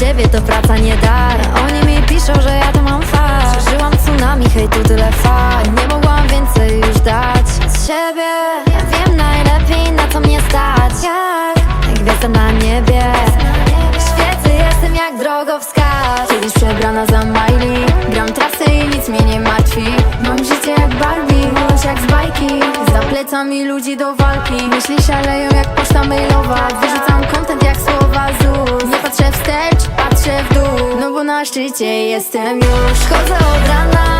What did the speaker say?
Ciebie to praca nie dar. Oni mi piszą, że ja to mam fart Przeżyłam tsunami, hejtu tyle fal Nie mogłam więcej już dać z siebie. Wiem najlepiej na co mnie stać. Jak, gwiazda na niebie. Świecę, jestem jak drogowskaz. Kiedyś przebrana za Miley. Gram trasy i nic mnie nie martwi. Mam życie jak Barbie, miłość jak z bajki. Za plecami ludzi do walki. Myśli szaleją jak poczta mailowa patrzę w dół. No bo na szczycie jestem już. Chodzę od rana